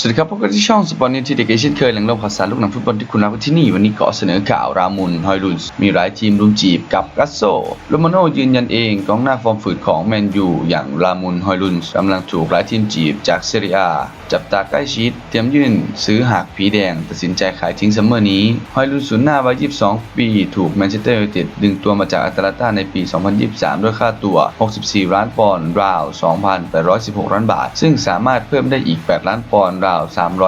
สวัสดีครับพบกันที่ช่องสปอนนิวที่เด็กเชียนเคยแหล่งรวมข่าวสารลูกหนังฟุตบอลที่คุณรักที่นี่ วันนี้ขอเสนอข่าวรามุนฮอยลุนส์มีหลายทีมรุมจีบกับกัสโซโรมาโนยืนยันเองกองหน้าฟอร์มฝืดของแมนยูอย่างรามุนฮอยลุนส์กำลังถูกหลายทีมจีบจากเซเรียจับตาใกล้ชิด เตรียมยื่น ซื้อหากผีแดง ตัดสินใจขายทิ้งซัมเมอร์นี้ฮอยลุนส์ศูนย์หน้าวัย 22 ปี ถูกแมนเชสเตอร์ยูไนเต็ดดึงตัวมาจากอัตแลนตาในปี 2023 ด้วยค่าตัว 64 ล้านปอนด์ราว 2,816 ล้านบาท ซึ่งสามารถเพิ่มได้อีก 8 ล้านปอนด์ราว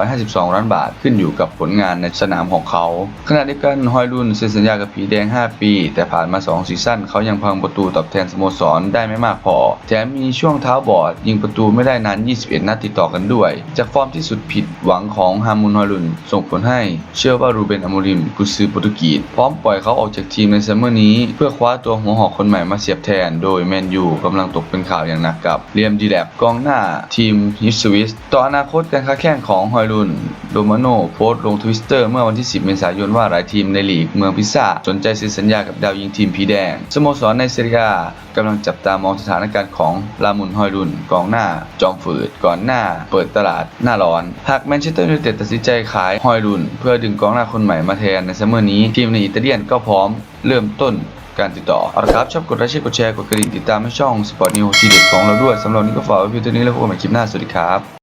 352 ล้านบาทขึ้นอยู่กับผลงานในสนามของเขา ขณะเดียวกันฮอยลุนเซ็นสัญญากับผีแดง 5 ปี แต่ผ่านมา 2 ซีซั่นเขายังพังประตูตอบแทนสโมสรได้ไม่มากพอ แถมมีช่วงเท้าบอด ยิงประตูไม่ได้นาน 21 นัดติดต่อกันด้วย จากฟอร์มที่สุดผิดหวังของฮามุนฮอยลุน ส่งผลให้เชื่อว่ารูเบนอโมริมกุซือโปรตุเกสพร้อมปล่อยเขาออกจากทีมในซัมเมอร์นี้ เพื่อคว้าตัวหัวหอกคนใหม่มาเสียบแทน โดยแมนยูกำลังตกเป็นข่าวอย่างหนักกับเลียมดีแลบกองหน้าทีมฮิสวิสต่ออนาคตการค้าแข่งของฮอยลุนโดมาโนโพสต์ลงทวิตเตอร์เมื่อวันที่ 10 เมษายนว่าหลายทีมในลีกเมืองพิซซ่า สนใจเซ็นสัญญากับดาวยิงทีมผีแดง สโมสรในเซเรียกำลังจับตามองสถานการณ์ของลามุนฮอยลุนกองหน้า จอมฝืดก่อนหน้า เปิดตลาดหน้าร้อน หากแมนเชสเตอร์ยูไนเต็ดตัดสินใจขายฮอยลุน เพื่อดึงกองหน้าคนใหม่มาแทนในซัมเมอร์นี้ทีมในอิตาเลียนก็พร้อมเริ่มต้นการติดต่อเอาละครับ ชอบกดไลค์กดแชร์ กดกระดิ่งติดตามให้ช่องสปอร์ตนิวทีเด็ดของเราด้วย สำหรับนนี้ก็ฝากไว้เพียงเท่านี้แล้วพบกันใหม่คลิปหน้า สวัสดีครับ